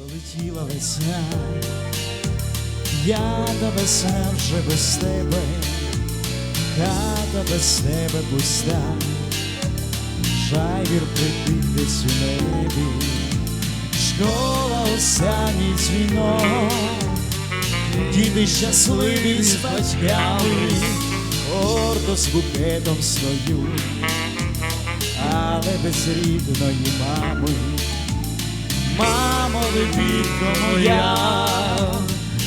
Пролетіла весна, я до весна вже без тебе, хата без тебе пуста, жайвір припить десь у небі, школа останній дзвінок, діти щасливі з батьками, гордо з букетом стою, але без рідної мами. Лебідко моя,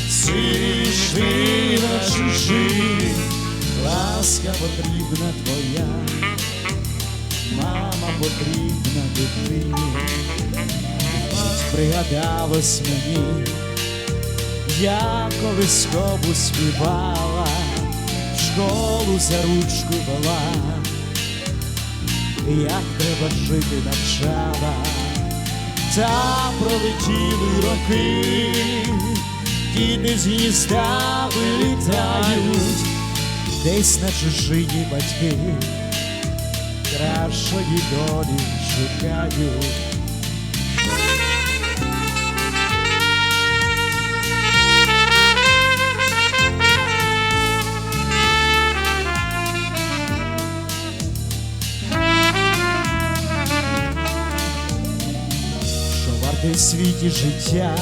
сивіш ти на чужих, ласка потрібна твоя, мама потрібна дитині, пригадалось мені, я колискову співала, в школу за ручку вела, як треба жити навчала та пролетіли роки, діти з гнізда вилітають, десь на чужині батьки, кращої долі шукають. Що в світі життя,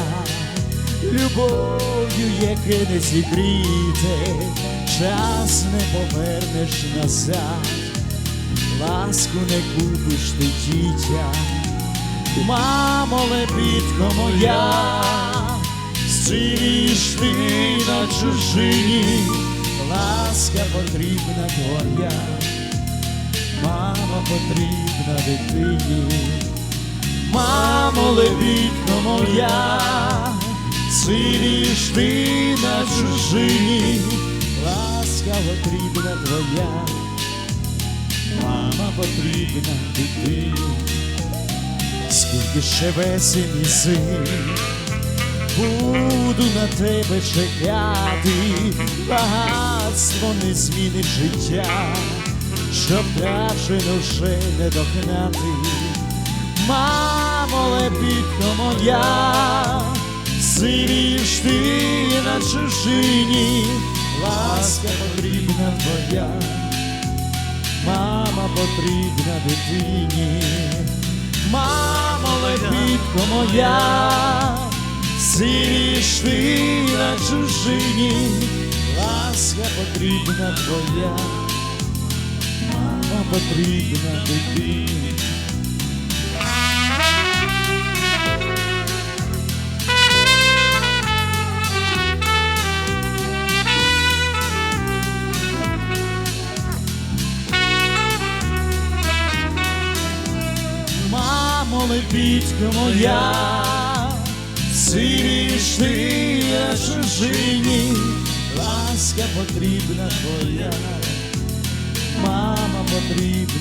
любов'ю, яке не зігріте, час не повернеш назад, ласку не купиш ти дітя, мамо, лебідко моя, сивіш ти на чужині, ласка потрібна твоя, мама потрібна дитині. Мамо, лебідко моя, сивіш ти на чужині, ласка потрібна твоя, мама потрібна дитині, скільки ще весень і зим, буду на тебе чекати, багатство не змінить життя, що втрачено вже не догнати. Лебідко моя, сивіш ти на чужині, ласка потрібна твоя, мама потрібна дитині, мамо, лебідко моя, сивіш ти на чужині, ласка потрібна твоя, мама потрібна дитині. Лебідько моя, сиріш ти на чужині, ласка потрібна твоя, мама потрібна.